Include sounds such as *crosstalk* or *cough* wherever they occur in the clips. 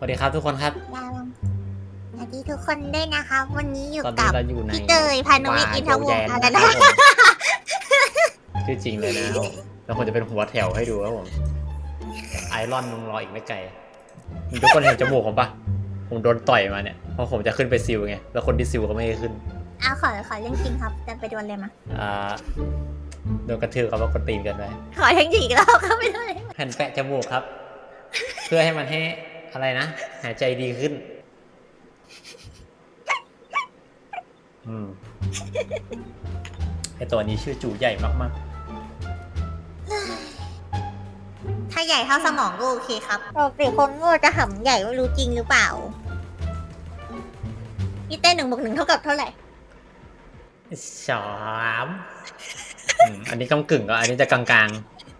วัสดีครับทุกคนครับเราสวัสดีทุกคนด้วยนะคะ วันนี้อยู่ตอนกันี้บเราอยู่ในพี่เตยพานุวิทย์อินทวงศ์วาค่ะโยแยนนะนะครับผมชื่อจริงเลยนะครับผมแล้วผมจะเป็นหัวแถวให้ดูครับผม ไอรอนมึงรออีกไม่ไกลมึงทุกคนเห็นจมูกผมปะผมโดนต่อยมาเนี่ย เพราะผมจะขึ้นไปซิลไง แล้วคนที่ซิลเขาไม่ให้ขึ้น เอาขอขอเรื่องจริงครับ จะไปดวลเลยมา อ่า โดนกระทืบเขาว่าคนตีนกันไปขอเรื่องจริงอีกแล้วเข้าไปเลยแผ่นแปะจมูกครับ เพื่อให้มันให้ อะไรนะ หายใจดีขึ้น อืมไอตัวนี้ชื่อจูใหญ่มากถ้าใหญ่เท่าสมองก็โอเคครับปกติคนโง่จะหำใหญ่ไม่รู้จริงหรือเปล่าพี่เต้หนึ่งบวกหนึ่งเท่ากับเท่าไหร่ๆสามอืมอันนี้กำกึ่งก็อันนี้จะกลาง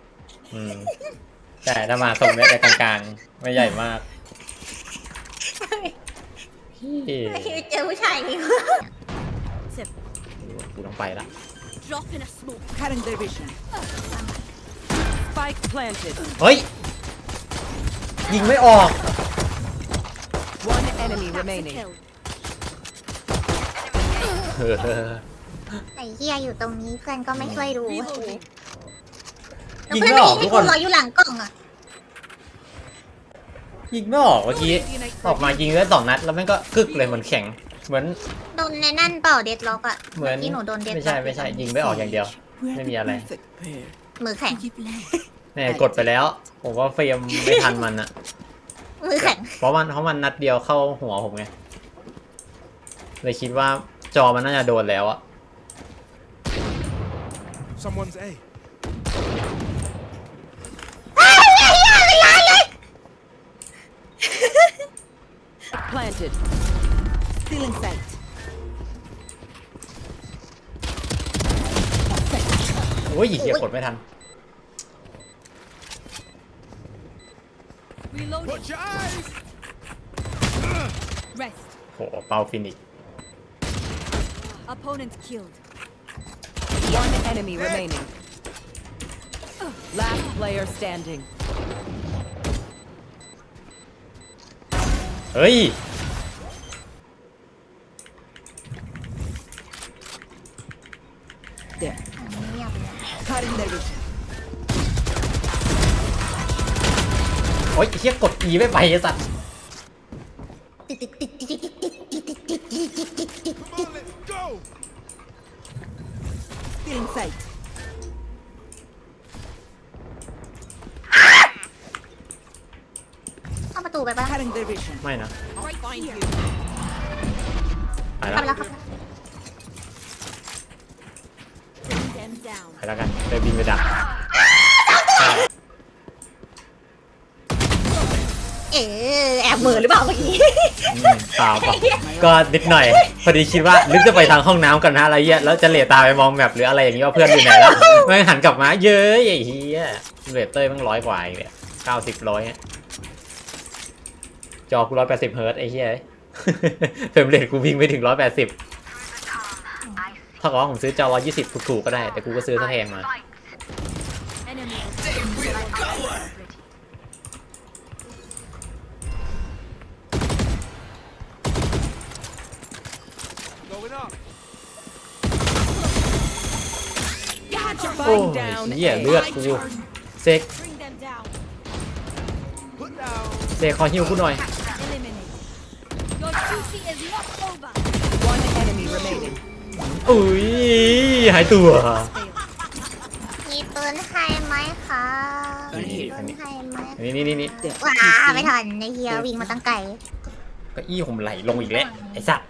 ๆ อืม แต่ถ้ามาทรงเนี้ยจะกลางๆ ไม่ใหญ่มาก พี่เจอผู้ชายนี่กูต้องไปละ Drop in a smoke. Cutting their vision. Spike planted. เฮ้ย ยิงไม่ออก One enemy remaining. Kill. ไอ้เฮียอยู่ตรงนี้เพื่อนก็ไม่ช่วยดู Reloading. แล้วยิงเพื่อนไม่ไม่ออกเห็นทุที่กคนกูรออยู่หลังกล่องอะยิงไม่ออกเมื่อกี้ ออกมายิงได้สองนัดแล้วมันก็กึกเลยเหมือนแข็ง เหมือน โดนในนั่นเปล่าเด็ดล็อกอะเหมือน ที่หนูโดนเด็ดไม่ใช่ไม่ใช่ยิงไม่ออกอย่างเดียว ไม่มีอะไร Perfect pair. มือแข็ง Give life. เนี่ยกดไปแล้ว ผมว่าเฟรมไม่ทันมันอะมือแข็ง เพราะมันเพราะมันนัดเดียวเข้าหัวผมไงเลยคิดว่าจอมันน่าจะโดนแล้วอะ Someone's A. Planted. Stealing sight. โอ้ยเหี้ยกดไม่ทัน Reloading. Watch your eyes! Rest. โหเปาฟินิก Opponent killed. One enemy remaining. Last player standing. เฮ้ย There. เงียบเลย Cutting their vision. โอ้ยเฮียกด E ไม่ไปไอ้สัตว์ ไปแล้วกันเดินบินไปดักเออแอบเหมือหรือเปล่าเมื่อกี้อืมเปล่าเปล่าก็นิดหน่อย พอดีคิดว่าลึกจะไปทางห้องน้ำกันนะอะไรเงี้ยแล้วจะเหลียตาไปมองแมพหรืออะไรอย่างเงี้ยว่าเพื่อนอยู่ไหนแล้วไม่งหันกลับมา เย้ยไอ้เฮียเรตเต้ยมันร้อยกว่าอีกเนี่ยเก้าสิบร้อยจอกูร้อยแปดสิบเฮิร์ตซ์ไอ้เฮียเฟรมเรทกูวิ่งไปถึงร้อยแปดสิบ ถ้ากับว่ผมซื้อจอวยี่สิบถูกๆก็ได้ แต่กูก็ซื้อซะแพงมาโอ้ยเหี้ยเลือดกูเซ็กเซ็กขอฮิวกูหน่อย อุ้ยหายตัว มีปืนให้ไหมคะนี่มีปืนให้ไหมนี่นี่นี่นี่ There. ว้าไม่ทันในเฮียวิ่งมาตั้งไกลเก็อี้ผมไหลลงอีกแล้วไอ้สัตว์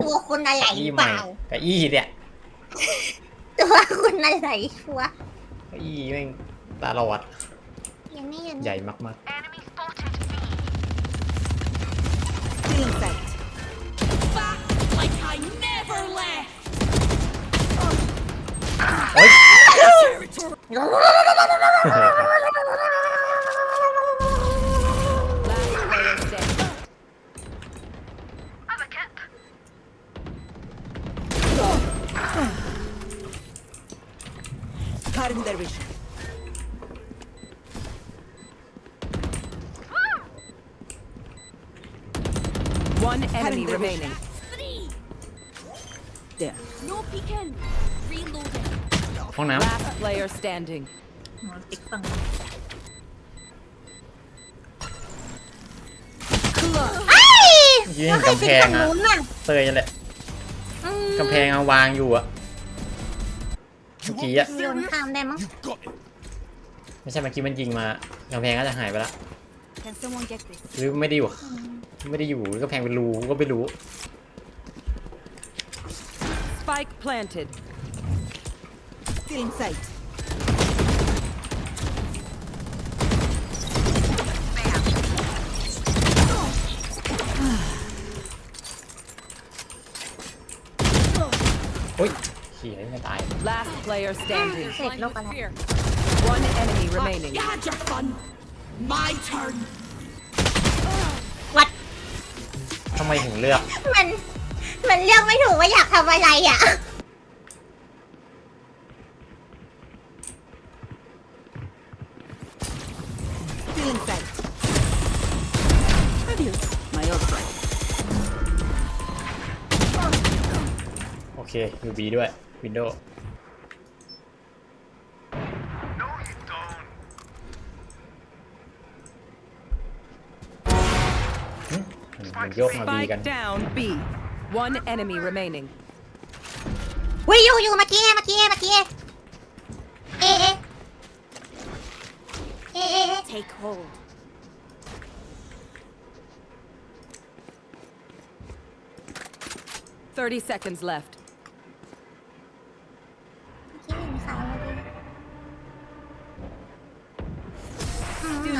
ตัวคุณอะไรเก้าอี้เปใหม่ล่าเก้าอี้เนี่ยตัวคุณอะไรชัวเก้าอี้แม่งตาละวัดยังไม่ยันใหญ่มาก Stealing sight. Cutting their vision. One enemy remaining. There. No peeking. Reloading. ห้องน้ Last player standing. หัวติ๊กฟังไอ้ำยืนกำแพงทำไมอะติ๊กฝั่นู้นน่ะเตยนั่นแหละอืมกำแพงอะวางอยู่อะเมื่อกี้อะโยนข้ามได้มั้ง Got it. ไม่ใช่เมื่อกี้มันยิงมากำแพงก็จะหายไปละ Can someone get this? หรือไม่ได้อยู่ ไม่ได้อยู่หรือกำแพงเป็นรูก็ไม่รู้ Spike planted. Still in sight. อุ้ยเขี่ยไม่ตาย Last player standing. เสร็จโลกอะไร Fear. One enemy remaining. You had your fun. My turn. วัดทำไมถึงเลือก มัน มันเลือกไม่ถูกว่าอยากทำอะไรอะ เคอยู่บีด้วยวินโดว์มันโยกมาบีกัน Spike down B. One enemy remaining. วิอยู่อยู่เมื่อกี้เมื่อกี้เมื่อกี้เอะเอะเอะเอะเอะ Take hold. Thirty seconds left.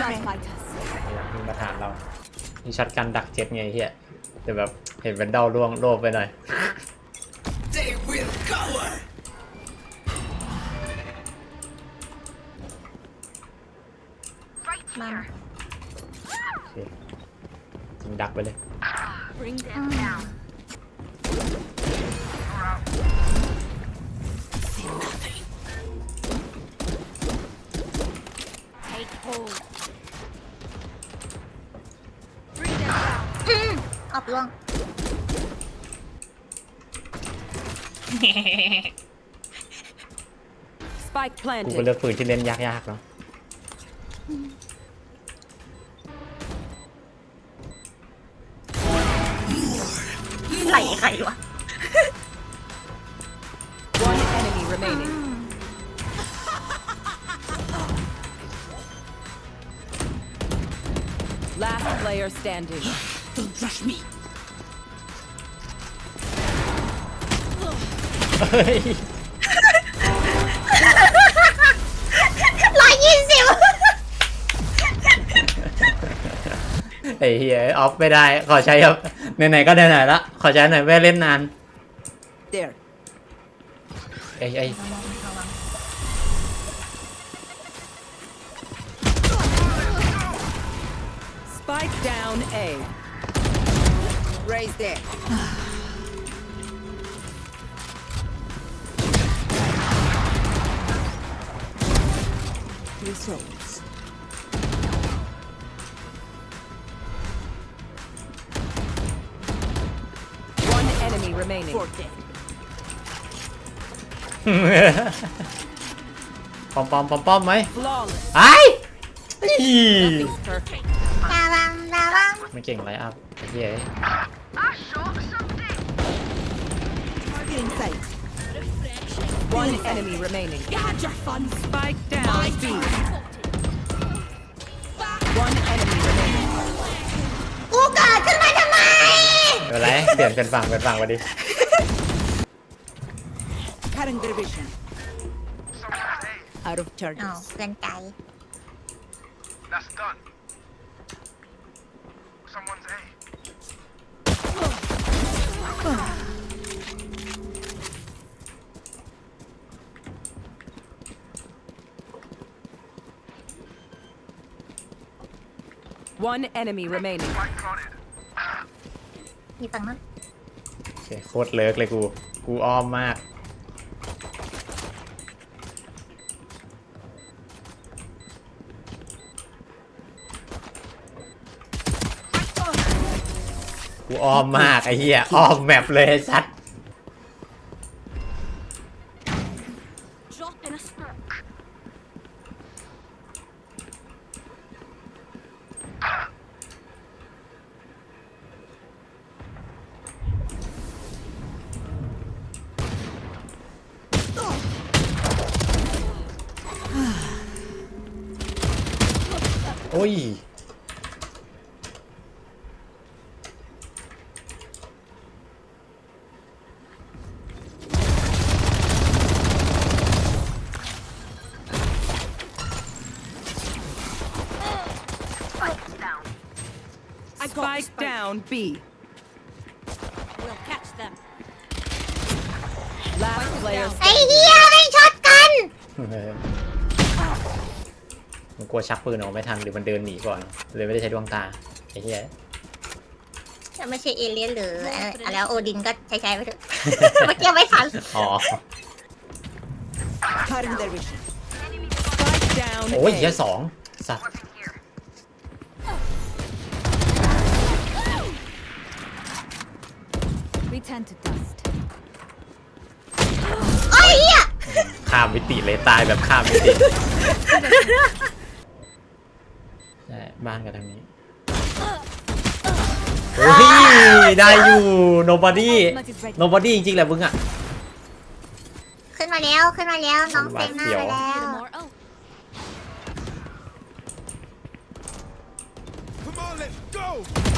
Do not fight us. มีมาถามเรามีช็อตกันดักเจ็ตไงเฮียแต่แบบเห็นเป็นเด้าล่วงโลบไปหน่อยมาโอเคยิงดักไปเลย Bring อื them ม down. Take hold. ออกล่วง Spike กูก็ planted. เลือกปืนที่เล่นยากๆเนาะไหลใครวะ One enemy remaining. Last player standing. Don't rush me. ร้อยยี่สิบไอ้เฮียออฟไม่ได้ ขอใช้ครับไหนๆก็ไหนๆละขอใช้หน่อยไม่เล่นนาน There. ไอ้ไอ้ Spike down A. Raise there. Results. One enemy remaining. *laughs* ปอมปอมปอมปอมไหม Flawless. ไอ้อี Nothing's *laughs* perfect. ดาวังดาวัง ไม่เก่งไรอัพไอ้เฮีย Still in sight. One enemy remaining. You had your fun. Spike My down B. turn. One enemy remaining. กูเกิดขึ้นมาทำไม ไม่เป็นไรเปลี่ยนเป็นฝั่งเป็นฝั่งมาดิ Cutting their vision. Out of อ้าว charges. เกินใจ That's done. Someone's A. One enemy remaining. Spike planted. มีฝั่งนั้นโอเคโคตรเลิกเลยกู กูอ้อมมากเกูอ้อมมากไอ้เหี้ยอ้อมแมปเลยไอ้สัตว์ Drop in a smoke. โอ้ย I got the Spike spike. Down B. We'll catch them. Last player ไอ้เหี้ยไม่ช็อตกันเออมันกลัวชักปืนออกไม่ทันหรือมันเดินหนีก่อน เลยไม่ได้ใช้ดวงตาไอ้เหี้ยจะไม่ใช่เอเลี่ยนหรือเอ่อแล้วโอดินก็ใช้ใช้ไปเถอะเมื่อกี้ไม่ทันอ๋อ cutting their vision. Spike down โอ้ย A. เหี้ยสองสัตว์ Return to dust. ไอ้เหี้ยข้ามมิติเลยตายแบบข้ามมิติใช่บ้านกันทางนี้เฮ้ยได้อยู่ nobody Ultimate is ready. nobody จริงๆแหละมึงอะ ขึ้นมาแล้วขึ้นมาแล้วน้องเซงหน้าไปแล้ว Immortal. Come on, let's go!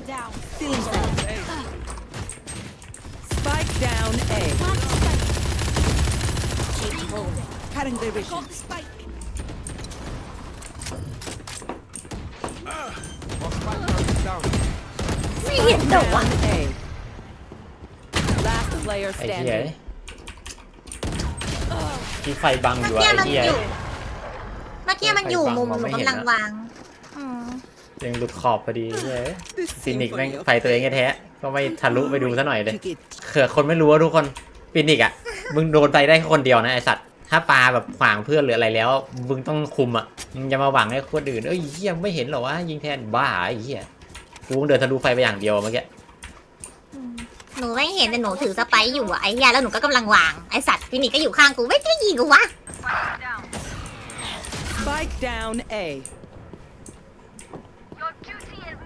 Bring them down. Stealing sight. Spike down A. Keep holding. Cutting their vision. Got the spike. Down. ไม่เห็นเหรอวะ Down A. Last player ไอ้เหี้ย standing. ที่ไฟบังอยู่ เมื่อ อะ กี้ ไอ้ มัน เหี้ย อยู่ เมื่อกี้มันอยู่มุมหนูกำลังวางอืม ยังหลุดขอบพอดีเฮ้ยฟินิกซ์แม่งไฟตัวเองแท้ๆก็ไม่ทะลุไปดูซะหน่อยเลย Took it. เขื่อคนไม่รู้ว่าทุกคนฟินิกซ์อะ มึงโดนไปได้แค่คนเดียวนะไอสัตว์ ถ้าปลาแบบขวางเพื่อนหรืออะไรแล้ว มึงต้องคุมอะ มึงจะมาหวังให้คนอื่น เอ้ยเหี้ยไม่เห็นเหรอวะยิงแทนบ้าไอ้เหี้ยกูเดินทะลุไฟไปอย่างเดียวเมื่อกี้หนูไม่เห็นแต่หนูถือสไปร์อยู่อะไอ้เหี้ยแล้วหนูก็กำลังวางไอ้สัตว์ฟินิกก็อยู่ข้างกูไม่ไม่ยิงกูวะ Spike down A.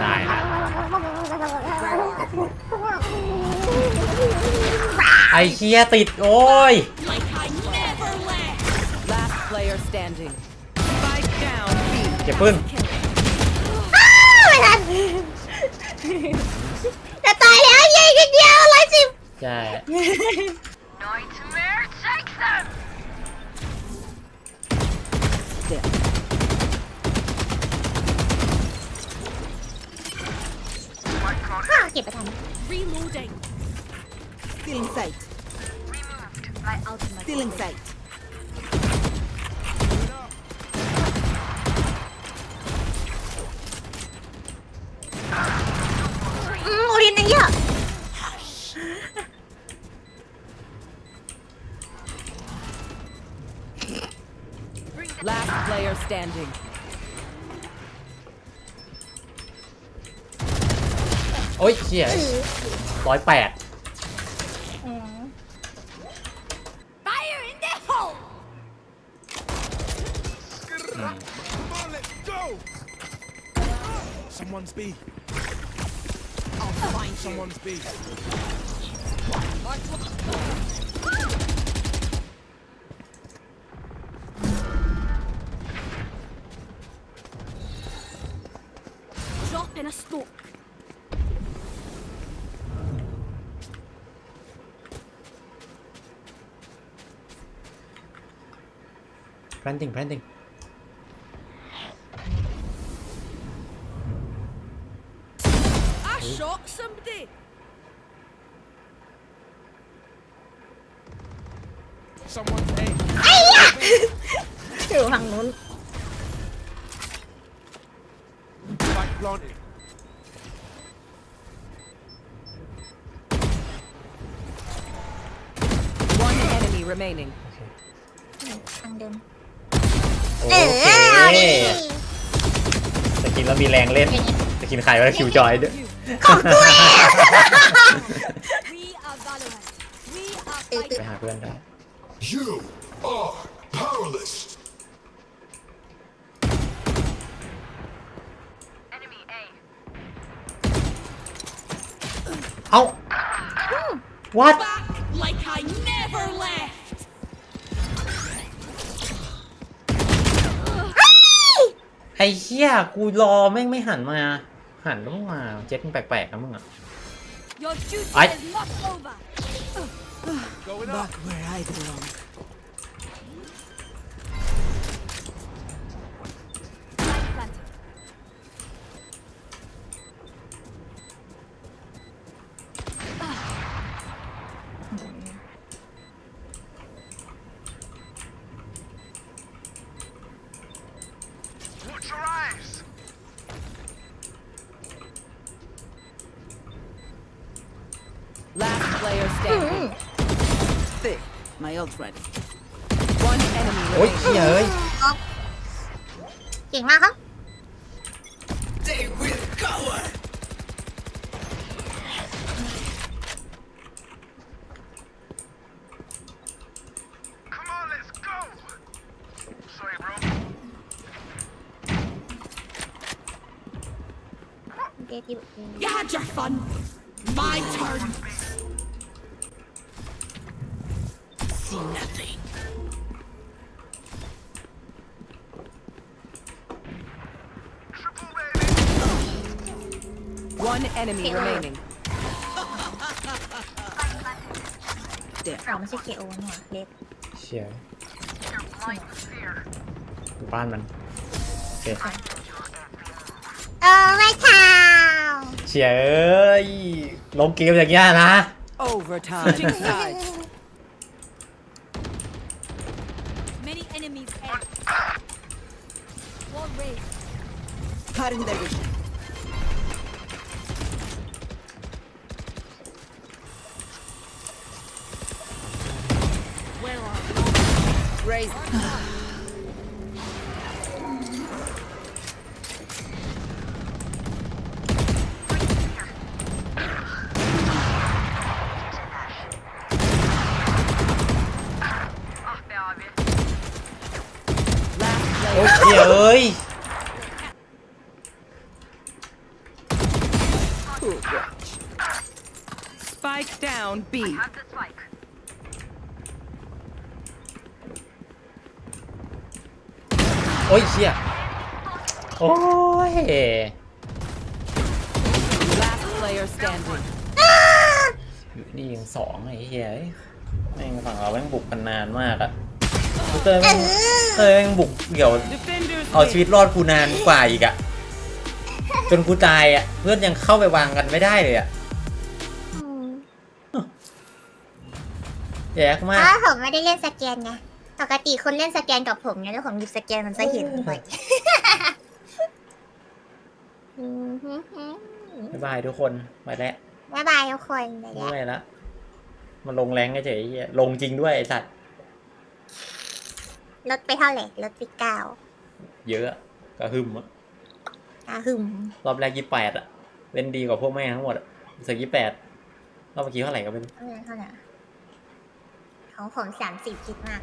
ได้ละไอ้เคียติด โอ้ย Like I never left. Last player standing. Spike down B. เก็บปืนไม่ทันจะตายแล้วยิงทีเดียวร้อยสิบใช่ Nightmare takes them! There. อ้าว เก็บไปทัน Reloading. Stealing sight. My ultimate. Stealing sight. อืมโอรินยังเยอะ Last player standing. อ้ยเชี่ยร้อยแปด Fire in the hole. Come planting planting I shot somebody. Someone's A. อยู่ฝั่งนู้น *laughs* Spike planted. One enemy remaining. ทางเดิม โอเออเคเอาดิสกินแล้วมีแรงเล่นอย่างงี้สกินใครวะคิวจอยด้วยของกูเอง We are Valorant. We are ตื่น fighting. ตื่นไปหาเพื่อนได้ You are powerless. เอ้า what Back like I never left. ไอ้เหี้ยกูรอแม่งไม่หันมา หันต้องมาเจ็ตมึงแปลกๆนะมึงอะ Your duty I- is not over. Going up. Back where I belong. โอ้ย remaining. เหี้ยเอ้ย เก่งมากครับ Come on, let's go. Sorry, bro. เดทอยู่ You had your fun. My turn. One enemy Okay. remaining. เราไม่ใช่เคโอเนี่ยเล็บเชี่ยอยู่บ้านมันโอเคเออไม่ข่าวเชี่ยเอ้ยลงเกมอย่างเงี้ยนะ Overtime. Switching sides. Raise. เชี่ยโอ้ย Last player standing. อยู่นี่ยังสองไอ้เหี้ยเอ้ยแม่งฝั่งเราแม่งบุกกันนานมากอะเตยแม่งเตยแม่งบุกเกี่ยว Defenders เอา win. ชีวิตรอดกูนานกว่าอีกอะจนกูตายอะเพื่อนยังเข้าไปวางกันไม่ได้เลยอะอืมแย่มากอ้าวผมไม่ได้เล่นสแกนไง ปกติคนเล่นสแกนกับผมเนี่ยแล้วผมหยิบสแกนมันจะเห็นบ่อยอืมฮึฮึบ๊ายบายทุกคนไปแล้วบ๊ายบายทุกคนไปแล้วเมื่อยละมาลงแรงเฉยๆไอ้เหี้ยลงจริงด้วยไอ้สัตว์ ลดไปเท่าไหร่ลดไปเก้าเยอะอะกระหึ่มอะอาหึมรอบแรกยี่แปดอะเล่นดีกว่าพวกแม่งทั้งหมดอะรู้สึกยี่แปดรอบเมื่อกี้เท่าไหร่ก็ไม่รู้ เท่าไหร่เท่าไหร่ ของผมสามสิบคิดมาก